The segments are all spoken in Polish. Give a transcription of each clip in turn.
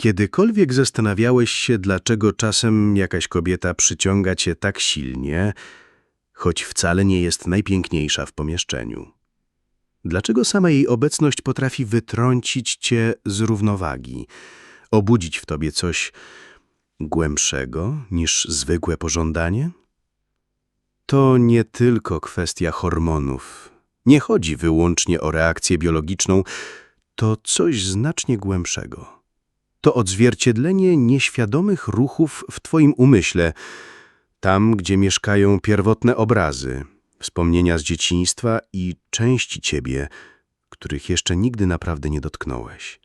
Kiedykolwiek zastanawiałeś się, dlaczego czasem jakaś kobieta przyciąga cię tak silnie, choć wcale nie jest najpiękniejsza w pomieszczeniu? Dlaczego sama jej obecność potrafi wytrącić cię z równowagi, obudzić w tobie coś głębszego niż zwykłe pożądanie? To nie tylko kwestia hormonów. Nie chodzi wyłącznie o reakcję biologiczną, to coś znacznie głębszego. To odzwierciedlenie nieświadomych ruchów w twoim umyśle, tam, gdzie mieszkają pierwotne obrazy, wspomnienia z dzieciństwa i części ciebie, których jeszcze nigdy naprawdę nie dotknąłeś.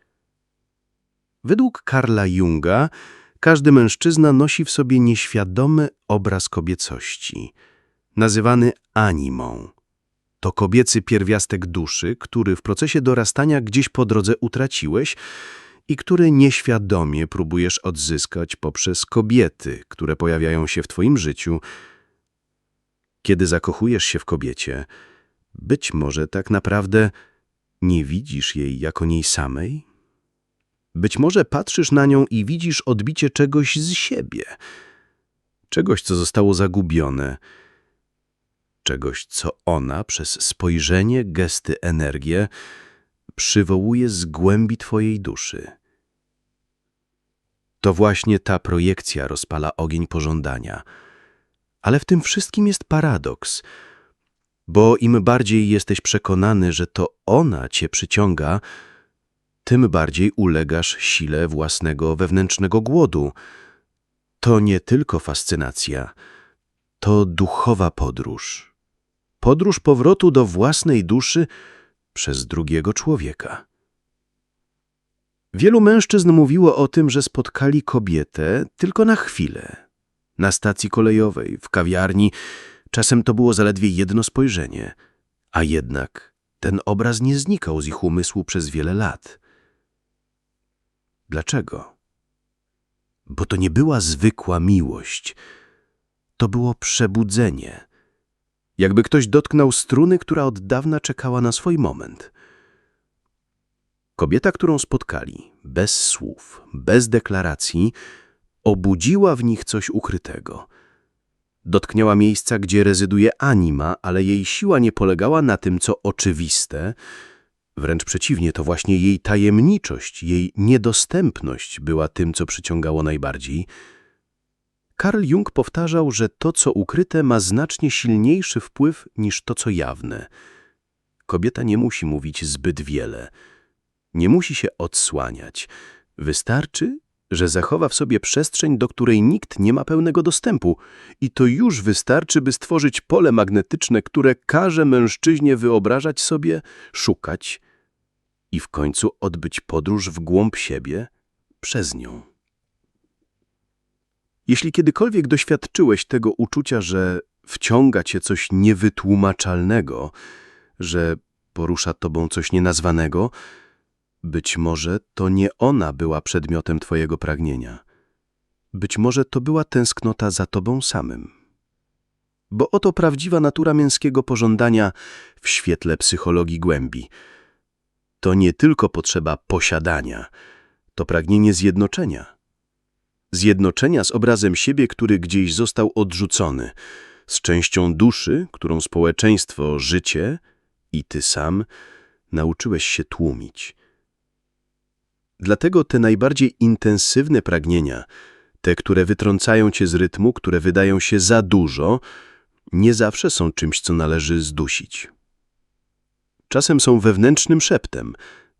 Według Karla Junga każdy mężczyzna nosi w sobie nieświadomy obraz kobiecości, nazywany animą. To kobiecy pierwiastek duszy, który w procesie dorastania gdzieś po drodze utraciłeś i który nieświadomie próbujesz odzyskać poprzez kobiety, które pojawiają się w twoim życiu. Kiedy zakochujesz się w kobiecie, być może tak naprawdę nie widzisz jej jako niej samej? Być może patrzysz na nią i widzisz odbicie czegoś z siebie, czegoś, co zostało zagubione, czegoś, co ona przez spojrzenie, gesty, energię przywołuje z głębi twojej duszy. To właśnie ta projekcja rozpala ogień pożądania. Ale w tym wszystkim jest paradoks, bo im bardziej jesteś przekonany, że to ona cię przyciąga, tym bardziej ulegasz sile własnego wewnętrznego głodu. To nie tylko fascynacja, to duchowa podróż. Podróż powrotu do własnej duszy przez drugiego człowieka. Wielu mężczyzn mówiło o tym, że spotkali kobietę tylko na chwilę. Na stacji kolejowej, w kawiarni, czasem to było zaledwie jedno spojrzenie, a jednak ten obraz nie znikał z ich umysłu przez wiele lat. Dlaczego? Bo to nie była zwykła miłość, to było przebudzenie. Jakby ktoś dotknął struny, która od dawna czekała na swój moment. Kobieta, którą spotkali, bez słów, bez deklaracji, obudziła w nich coś ukrytego. Dotknęła miejsca, gdzie rezyduje anima, ale jej siła nie polegała na tym, co oczywiste. Wręcz przeciwnie, to właśnie jej tajemniczość, jej niedostępność była tym, co przyciągało najbardziej. Karl Jung powtarzał, że to, co ukryte, ma znacznie silniejszy wpływ niż to, co jawne. Kobieta nie musi mówić zbyt wiele. Nie musi się odsłaniać. Wystarczy, że zachowa w sobie przestrzeń, do której nikt nie ma pełnego dostępu. I to już wystarczy, by stworzyć pole magnetyczne, które każe mężczyźnie wyobrażać sobie, szukać i w końcu odbyć podróż w głąb siebie przez nią. Jeśli kiedykolwiek doświadczyłeś tego uczucia, że wciąga cię coś niewytłumaczalnego, że porusza tobą coś nienazwanego, być może to nie ona była przedmiotem twojego pragnienia. Być może to była tęsknota za tobą samym. Bo oto prawdziwa natura męskiego pożądania w świetle psychologii głębi. To nie tylko potrzeba posiadania, to pragnienie zjednoczenia. Zjednoczenia z obrazem siebie, który gdzieś został odrzucony, z częścią duszy, którą społeczeństwo, życie i ty sam nauczyłeś się tłumić. Dlatego te najbardziej intensywne pragnienia, te, które wytrącają cię z rytmu, które wydają się za dużo, nie zawsze są czymś, co należy zdusić. Czasem są wewnętrznym szeptem,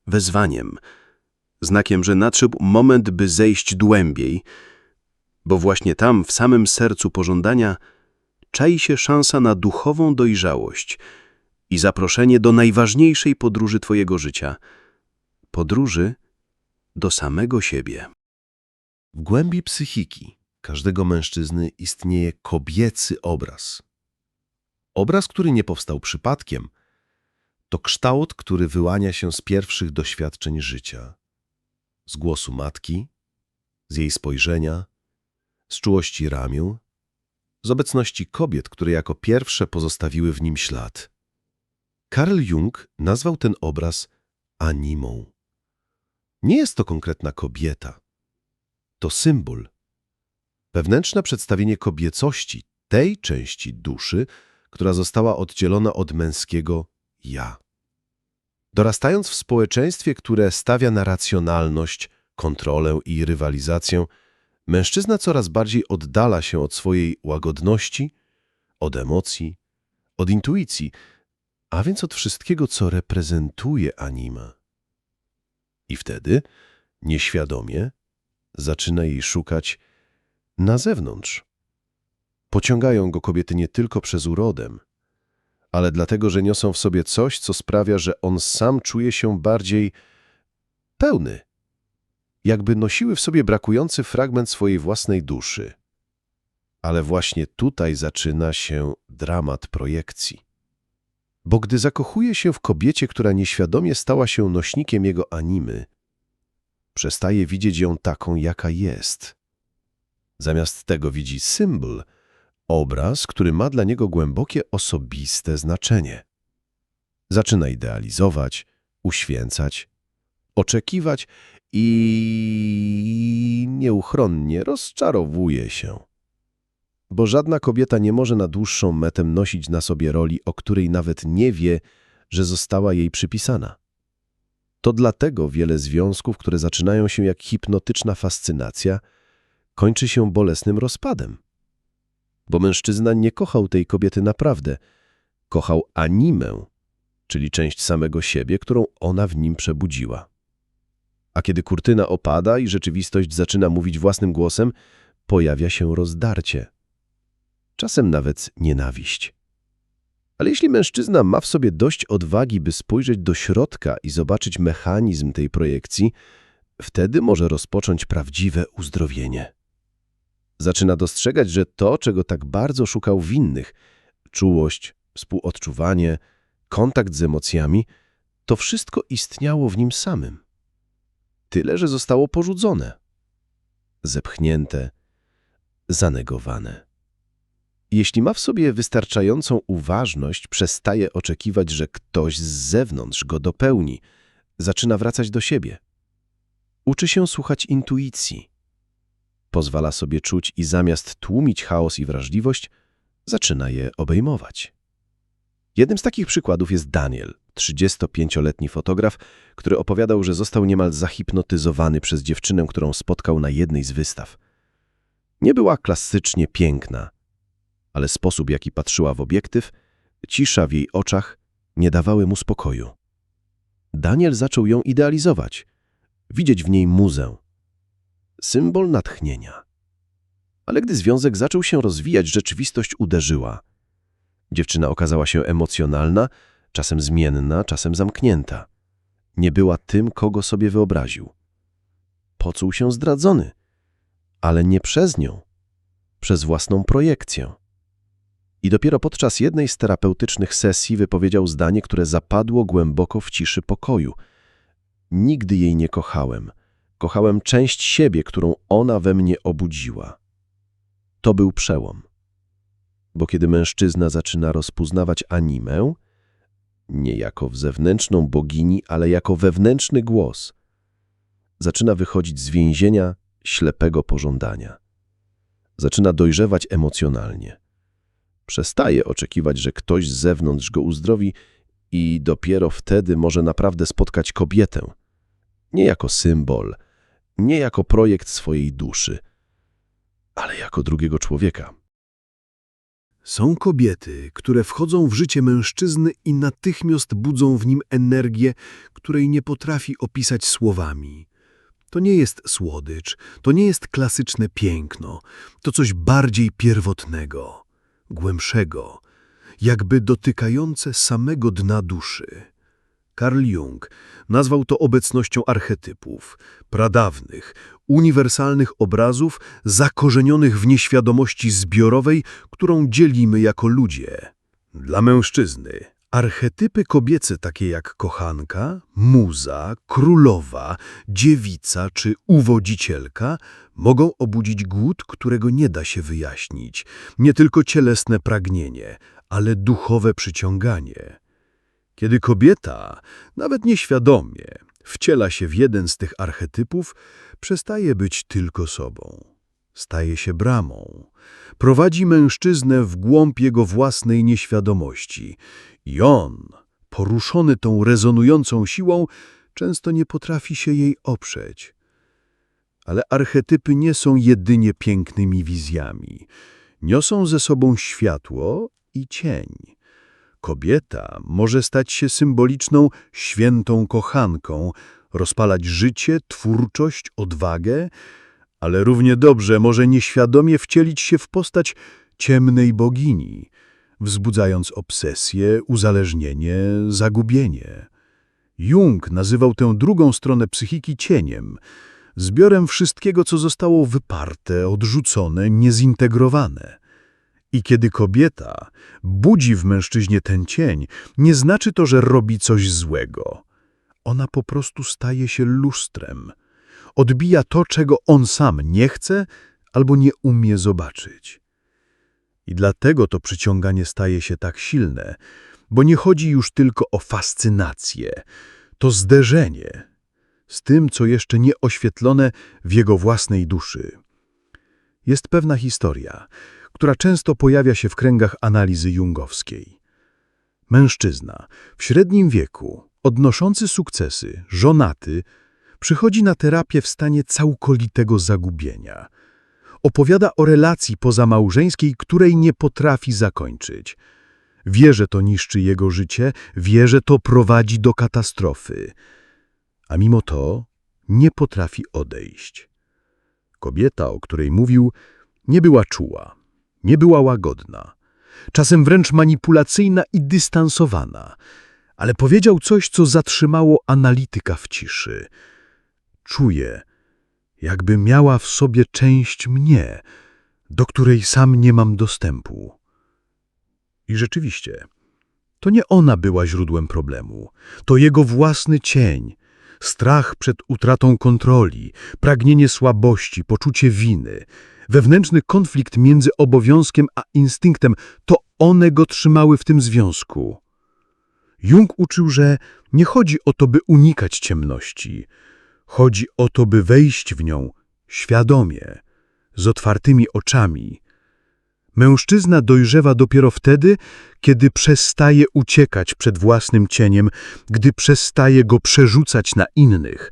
wezwaniem, znakiem, że nadszedł moment, by zejść głębiej, bo właśnie tam, w samym sercu pożądania, czai się szansa na duchową dojrzałość i zaproszenie do najważniejszej podróży twojego życia – podróży do samego siebie. W głębi psychiki każdego mężczyzny istnieje kobiecy obraz. Obraz, który nie powstał przypadkiem, to kształt, który wyłania się z pierwszych doświadczeń życia. Z głosu matki, z jej spojrzenia, z czułości ramion, z obecności kobiet, które jako pierwsze pozostawiły w nim ślad. Karl Jung nazwał ten obraz animą. Nie jest to konkretna kobieta, to symbol. Wewnętrzne przedstawienie kobiecości tej części duszy, która została oddzielona od męskiego ja. Dorastając w społeczeństwie, które stawia na racjonalność, kontrolę i rywalizację, mężczyzna coraz bardziej oddala się od swojej łagodności, od emocji, od intuicji, a więc od wszystkiego, co reprezentuje anima. I wtedy, nieświadomie, zaczyna jej szukać na zewnątrz. Pociągają go kobiety nie tylko przez urodę, ale dlatego, że niosą w sobie coś, co sprawia, że on sam czuje się bardziej pełny, jakby nosiły w sobie brakujący fragment swojej własnej duszy. Ale właśnie tutaj zaczyna się dramat projekcji. Bo gdy zakochuje się w kobiecie, która nieświadomie stała się nośnikiem jego animy, przestaje widzieć ją taką, jaka jest. Zamiast tego widzi symbol, obraz, który ma dla niego głębokie osobiste znaczenie. Zaczyna idealizować, uświęcać, oczekiwać i nieuchronnie rozczarowuje się. Bo żadna kobieta nie może na dłuższą metę nosić na sobie roli, o której nawet nie wie, że została jej przypisana. To dlatego wiele związków, które zaczynają się jak hipnotyczna fascynacja, kończy się bolesnym rozpadem. Bo mężczyzna nie kochał tej kobiety naprawdę, kochał animę, czyli część samego siebie, którą ona w nim przebudziła. A kiedy kurtyna opada i rzeczywistość zaczyna mówić własnym głosem, pojawia się rozdarcie. Czasem nawet nienawiść. Ale jeśli mężczyzna ma w sobie dość odwagi, by spojrzeć do środka i zobaczyć mechanizm tej projekcji, wtedy może rozpocząć prawdziwe uzdrowienie. Zaczyna dostrzegać, że to, czego tak bardzo szukał w innych czułość, współodczuwanie, kontakt z emocjami to wszystko istniało w nim samym. Tyle, że zostało porzucone, zepchnięte, zanegowane. Jeśli ma w sobie wystarczającą uważność, przestaje oczekiwać, że ktoś z zewnątrz go dopełni, zaczyna wracać do siebie. Uczy się słuchać intuicji. Pozwala sobie czuć i zamiast tłumić chaos i wrażliwość, zaczyna je obejmować. Jednym z takich przykładów jest Daniel, 35-letni fotograf, który opowiadał, że został niemal zahipnotyzowany przez dziewczynę, którą spotkał na jednej z wystaw. Nie była klasycznie piękna, ale sposób, jaki patrzyła w obiektyw, cisza w jej oczach nie dawały mu spokoju. Daniel zaczął ją idealizować, widzieć w niej muzę, symbol natchnienia. Ale gdy związek zaczął się rozwijać, rzeczywistość uderzyła. Dziewczyna okazała się emocjonalna, czasem zmienna, czasem zamknięta. Nie była tym, kogo sobie wyobraził. Poczuł się zdradzony, ale nie przez nią, przez własną projekcję. I dopiero podczas jednej z terapeutycznych sesji wypowiedział zdanie, które zapadło głęboko w ciszy pokoju. Nigdy jej nie kochałem. Kochałem część siebie, którą ona we mnie obudziła. To był przełom. Bo kiedy mężczyzna zaczyna rozpoznawać animę, nie jako w zewnętrzną bogini, ale jako wewnętrzny głos, zaczyna wychodzić z więzienia ślepego pożądania. Zaczyna dojrzewać emocjonalnie. Przestaje oczekiwać, że ktoś z zewnątrz go uzdrowi i dopiero wtedy może naprawdę spotkać kobietę. Nie jako symbol, nie jako projekt swojej duszy, ale jako drugiego człowieka. Są kobiety, które wchodzą w życie mężczyzny i natychmiast budzą w nim energię, której nie potrafi opisać słowami. To nie jest słodycz, to nie jest klasyczne piękno, to coś bardziej pierwotnego, głębszego, jakby dotykające samego dna duszy. Carl Jung nazwał to obecnością archetypów, pradawnych, uniwersalnych obrazów zakorzenionych w nieświadomości zbiorowej, którą dzielimy jako ludzie. Dla mężczyzny archetypy kobiece takie jak kochanka, muza, królowa, dziewica czy uwodzicielka mogą obudzić głód, którego nie da się wyjaśnić. Nie tylko cielesne pragnienie, ale duchowe przyciąganie. Kiedy kobieta, nawet nieświadomie, wciela się w jeden z tych archetypów, przestaje być tylko sobą. Staje się bramą. Prowadzi mężczyznę w głąb jego własnej nieświadomości. I on, poruszony tą rezonującą siłą, często nie potrafi się jej oprzeć. Ale archetypy nie są jedynie pięknymi wizjami. Niosą ze sobą światło i cień. Kobieta może stać się symboliczną świętą kochanką, rozpalać życie, twórczość, odwagę, ale równie dobrze może nieświadomie wcielić się w postać ciemnej bogini, wzbudzając obsesję, uzależnienie, zagubienie. Jung nazywał tę drugą stronę psychiki cieniem, zbiorem wszystkiego, co zostało wyparte, odrzucone, niezintegrowane. I kiedy kobieta budzi w mężczyźnie ten cień, nie znaczy to, że robi coś złego. Ona po prostu staje się lustrem. Odbija to, czego on sam nie chce albo nie umie zobaczyć. I dlatego to przyciąganie staje się tak silne, bo nie chodzi już tylko o fascynację, to zderzenie z tym, co jeszcze nie oświetlone w jego własnej duszy. Jest pewna historia, która często pojawia się w kręgach analizy jungowskiej. Mężczyzna w średnim wieku, odnoszący sukcesy, żonaty, przychodzi na terapię w stanie całkowitego zagubienia. Opowiada o relacji pozamałżeńskiej, której nie potrafi zakończyć. Wie, że to niszczy jego życie, wie, że to prowadzi do katastrofy. A mimo to nie potrafi odejść. Kobieta, o której mówił, nie była czuła, nie była łagodna, czasem wręcz manipulacyjna i dystansowana, ale powiedział coś, co zatrzymało analityka w ciszy. Czuję, jakby miała w sobie część mnie, do której sam nie mam dostępu. I rzeczywiście, to nie ona była źródłem problemu, to jego własny cień, strach przed utratą kontroli, pragnienie słabości, poczucie winy, wewnętrzny konflikt między obowiązkiem a instynktem, to one go trzymały w tym związku. Jung uczył, że nie chodzi o to, by unikać ciemności. Chodzi o to, by wejść w nią świadomie, z otwartymi oczami. Mężczyzna dojrzewa dopiero wtedy, kiedy przestaje uciekać przed własnym cieniem, gdy przestaje go przerzucać na innych,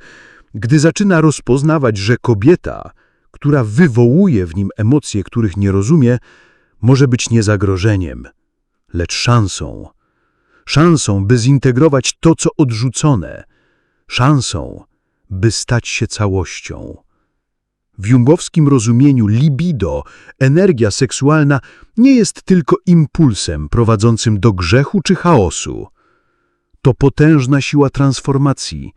gdy zaczyna rozpoznawać, że kobieta, która wywołuje w nim emocje, których nie rozumie, może być nie zagrożeniem, lecz szansą. Szansą, by zintegrować to, co odrzucone. Szansą, by stać się całością. W jungowskim rozumieniu libido, energia seksualna, nie jest tylko impulsem prowadzącym do grzechu czy chaosu. To potężna siła transformacji.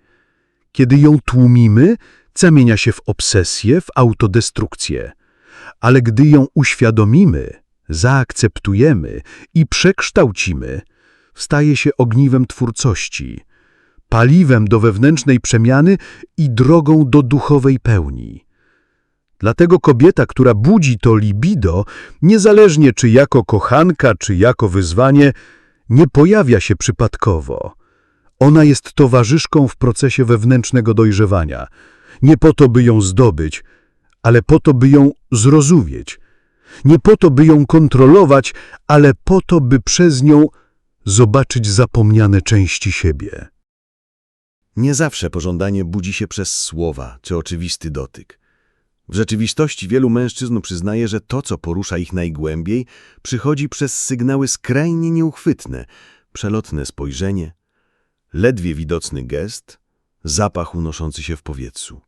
Kiedy ją tłumimy, zamienia się w obsesję, w autodestrukcję. Ale gdy ją uświadomimy, zaakceptujemy i przekształcimy, staje się ogniwem twórczości, paliwem do wewnętrznej przemiany i drogą do duchowej pełni. Dlatego kobieta, która budzi to libido, niezależnie czy jako kochanka, czy jako wyzwanie, nie pojawia się przypadkowo. Ona jest towarzyszką w procesie wewnętrznego dojrzewania. Nie po to, by ją zdobyć, ale po to, by ją zrozumieć. Nie po to, by ją kontrolować, ale po to, by przez nią zobaczyć zapomniane części siebie. Nie zawsze pożądanie budzi się przez słowa czy oczywisty dotyk. W rzeczywistości wielu mężczyzn przyznaje, że to, co porusza ich najgłębiej, przychodzi przez sygnały skrajnie nieuchwytne, przelotne spojrzenie, ledwie widoczny gest, zapach unoszący się w powietrzu.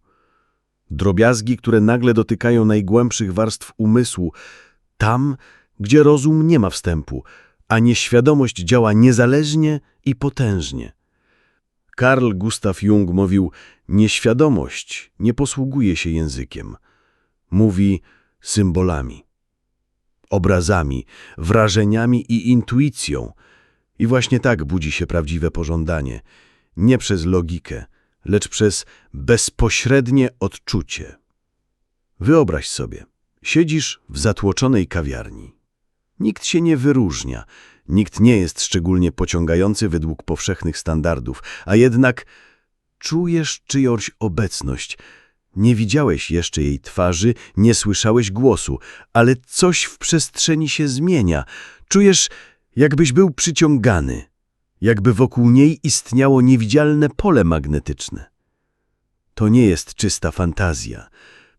Drobiazgi, które nagle dotykają najgłębszych warstw umysłu, tam, gdzie rozum nie ma wstępu, a nieświadomość działa niezależnie i potężnie. Karl Gustav Jung mówił, nieświadomość nie posługuje się językiem. Mówi symbolami, obrazami, wrażeniami i intuicją. I właśnie tak budzi się prawdziwe pożądanie. Nie przez logikę, lecz przez bezpośrednie odczucie. Wyobraź sobie, siedzisz w zatłoczonej kawiarni. Nikt się nie wyróżnia, nikt nie jest szczególnie pociągający według powszechnych standardów, a jednak czujesz czyjąś obecność. Nie widziałeś jeszcze jej twarzy, nie słyszałeś głosu, ale coś w przestrzeni się zmienia. Czujesz, jakbyś był przyciągany, jakby wokół niej istniało niewidzialne pole magnetyczne. To nie jest czysta fantazja.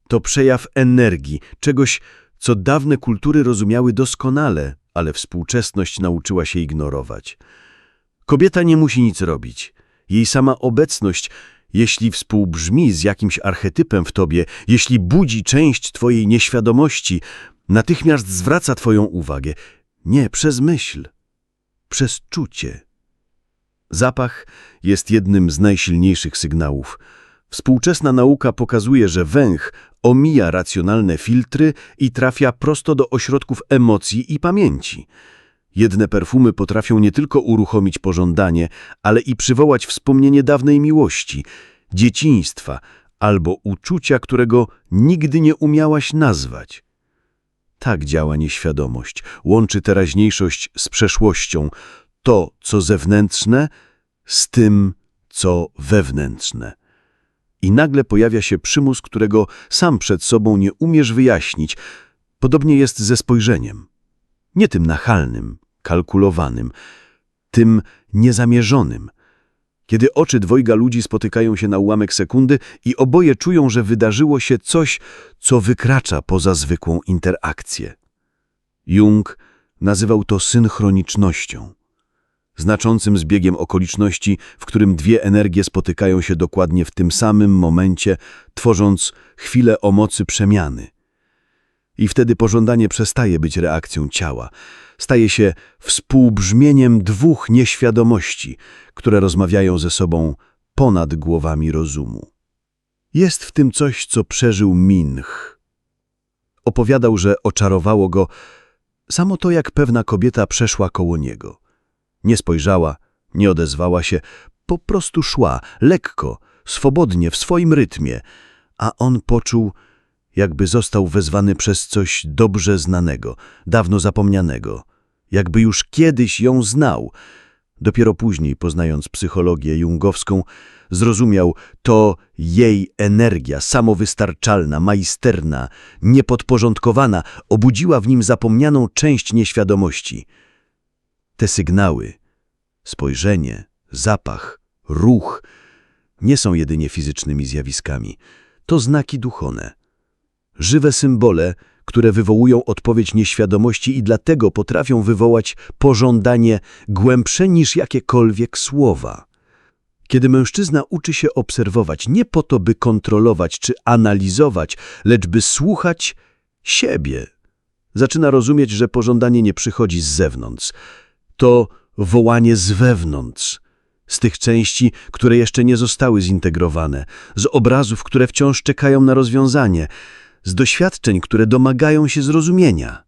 To przejaw energii, czegoś, co dawne kultury rozumiały doskonale, ale współczesność nauczyła się ignorować. Kobieta nie musi nic robić. Jej sama obecność, jeśli współbrzmi z jakimś archetypem w tobie, jeśli budzi część twojej nieświadomości, natychmiast zwraca twoją uwagę. Nie przez myśl, przez czucie. Zapach jest jednym z najsilniejszych sygnałów. Współczesna nauka pokazuje, że węch omija racjonalne filtry i trafia prosto do ośrodków emocji i pamięci. Jedne perfumy potrafią nie tylko uruchomić pożądanie, ale i przywołać wspomnienie dawnej miłości, dzieciństwa albo uczucia, którego nigdy nie umiałaś nazwać. Tak działa nieświadomość. Łączy teraźniejszość z przeszłością, to, co zewnętrzne, z tym, co wewnętrzne. I nagle pojawia się przymus, którego sam przed sobą nie umiesz wyjaśnić. Podobnie jest ze spojrzeniem. Nie tym nachalnym, kalkulowanym, tym niezamierzonym. Kiedy oczy dwojga ludzi spotykają się na ułamek sekundy i oboje czują, że wydarzyło się coś, co wykracza poza zwykłą interakcję. Jung nazywał to synchronicznością znaczącym zbiegiem okoliczności, w którym dwie energie spotykają się dokładnie w tym samym momencie, tworząc chwilę o mocy przemiany. I wtedy pożądanie przestaje być reakcją ciała, staje się współbrzmieniem dwóch nieświadomości, które rozmawiają ze sobą ponad głowami rozumu. Jest w tym coś, co przeżył Minch. Opowiadał, że oczarowało go samo to, jak pewna kobieta przeszła koło niego. Nie spojrzała, nie odezwała się, po prostu szła, lekko, swobodnie, w swoim rytmie, a on poczuł, jakby został wezwany przez coś dobrze znanego, dawno zapomnianego, jakby już kiedyś ją znał. Dopiero później, poznając psychologię jungowską, zrozumiał, to jej energia samowystarczalna, majsterna, niepodporządkowana, obudziła w nim zapomnianą część nieświadomości – te sygnały, spojrzenie, zapach, ruch nie są jedynie fizycznymi zjawiskami. To znaki duchowne. Żywe symbole, które wywołują odpowiedź nieświadomości i dlatego potrafią wywołać pożądanie głębsze niż jakiekolwiek słowa. Kiedy mężczyzna uczy się obserwować nie po to, by kontrolować czy analizować, lecz by słuchać siebie, zaczyna rozumieć, że pożądanie nie przychodzi z zewnątrz, to wołanie z wewnątrz, z tych części, które jeszcze nie zostały zintegrowane, z obrazów, które wciąż czekają na rozwiązanie, z doświadczeń, które domagają się zrozumienia.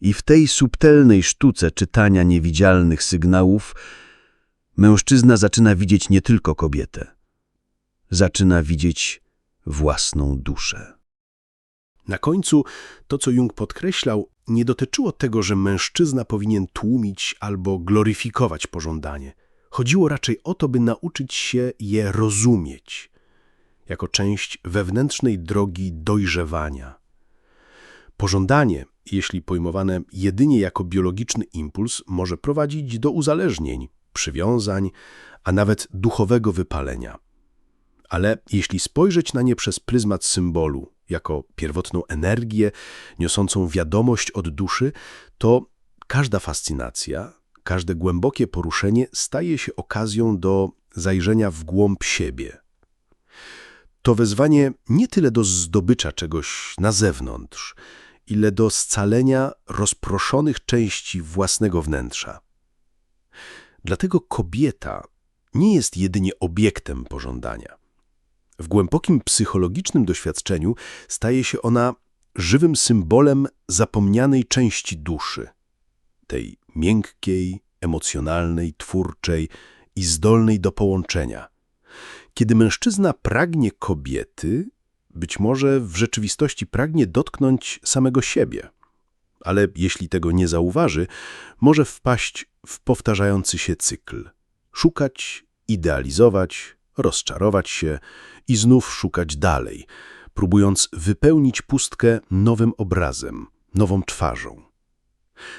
I w tej subtelnej sztuce czytania niewidzialnych sygnałów mężczyzna zaczyna widzieć nie tylko kobietę. Zaczyna widzieć własną duszę. Na końcu to, co Jung podkreślał, nie dotyczyło tego, że mężczyzna powinien tłumić albo gloryfikować pożądanie. Chodziło raczej o to, by nauczyć się je rozumieć, jako część wewnętrznej drogi dojrzewania. Pożądanie, jeśli pojmowane jedynie jako biologiczny impuls, może prowadzić do uzależnień, przywiązań, a nawet duchowego wypalenia. Ale jeśli spojrzeć na nie przez pryzmat symbolu, jako pierwotną energię niosącą wiadomość od duszy, to każda fascynacja, każde głębokie poruszenie staje się okazją do zajrzenia w głąb siebie. To wezwanie nie tyle do zdobycia czegoś na zewnątrz, ile do scalenia rozproszonych części własnego wnętrza. Dlatego kobieta nie jest jedynie obiektem pożądania. W głębokim psychologicznym doświadczeniu staje się ona żywym symbolem zapomnianej części duszy, tej miękkiej, emocjonalnej, twórczej i zdolnej do połączenia. Kiedy mężczyzna pragnie kobiety, być może w rzeczywistości pragnie dotknąć samego siebie, ale jeśli tego nie zauważy, może wpaść w powtarzający się cykl, szukać, idealizować, rozczarować się i znów szukać dalej, próbując wypełnić pustkę nowym obrazem, nową twarzą.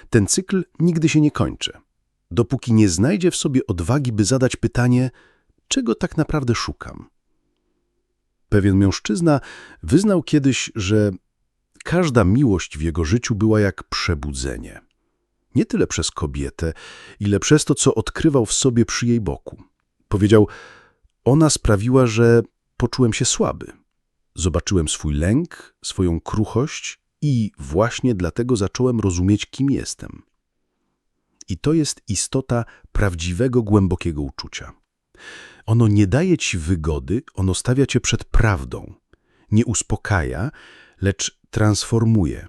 Ten cykl nigdy się nie kończy, dopóki nie znajdzie w sobie odwagi, by zadać pytanie, czego tak naprawdę szukam. Pewien mężczyzna wyznał kiedyś, że każda miłość w jego życiu była jak przebudzenie. Nie tyle przez kobietę, ile przez to, co odkrywał w sobie przy jej boku. Powiedział, ona sprawiła, że poczułem się słaby. Zobaczyłem swój lęk, swoją kruchość i właśnie dlatego zacząłem rozumieć, kim jestem. I to jest istota prawdziwego, głębokiego uczucia. Ono nie daje ci wygody, ono stawia cię przed prawdą. Nie uspokaja, lecz transformuje.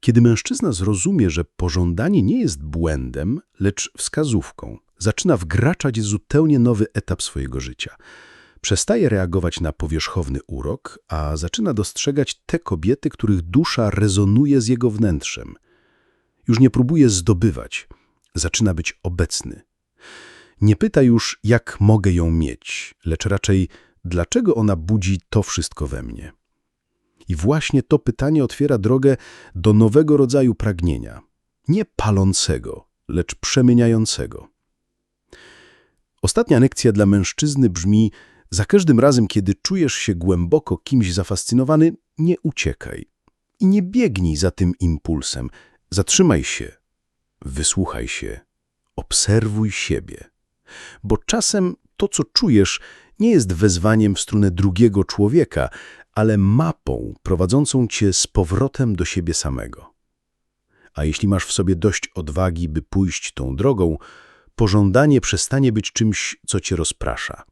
Kiedy mężczyzna zrozumie, że pożądanie nie jest błędem, lecz wskazówką, zaczyna wgraczać zupełnie nowy etap swojego życia. Przestaje reagować na powierzchowny urok, a zaczyna dostrzegać te kobiety, których dusza rezonuje z jego wnętrzem. Już nie próbuje zdobywać, zaczyna być obecny. Nie pyta już, jak mogę ją mieć, lecz raczej, dlaczego ona budzi to wszystko we mnie. I właśnie to pytanie otwiera drogę do nowego rodzaju pragnienia. Nie palącego, lecz przemieniającego. Ostatnia lekcja dla mężczyzny brzmi: Za każdym razem, kiedy czujesz się głęboko kimś zafascynowany, nie uciekaj. I nie biegnij za tym impulsem. Zatrzymaj się, wysłuchaj się, obserwuj siebie. Bo czasem to, co czujesz, nie jest wezwaniem w stronę drugiego człowieka, ale mapą prowadzącą cię z powrotem do siebie samego. A jeśli masz w sobie dość odwagi, by pójść tą drogą, pożądanie przestanie być czymś, co cię rozprasza.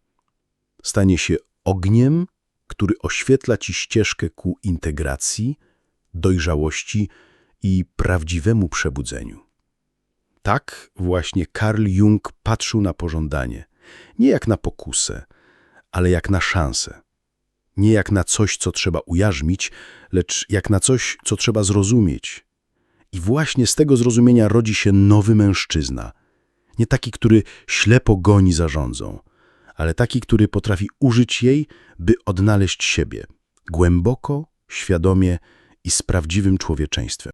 Stanie się ogniem, który oświetla ci ścieżkę ku integracji, dojrzałości i prawdziwemu przebudzeniu. Tak właśnie Carl Jung patrzył na pożądanie, nie jak na pokusę, ale jak na szansę. Nie jak na coś, co trzeba ujarzmić, lecz jak na coś, co trzeba zrozumieć. I właśnie z tego zrozumienia rodzi się nowy mężczyzna. Nie taki, który ślepo goni za rządzą, ale taki, który potrafi użyć jej, by odnaleźć siebie. Głęboko, świadomie i z prawdziwym człowieczeństwem.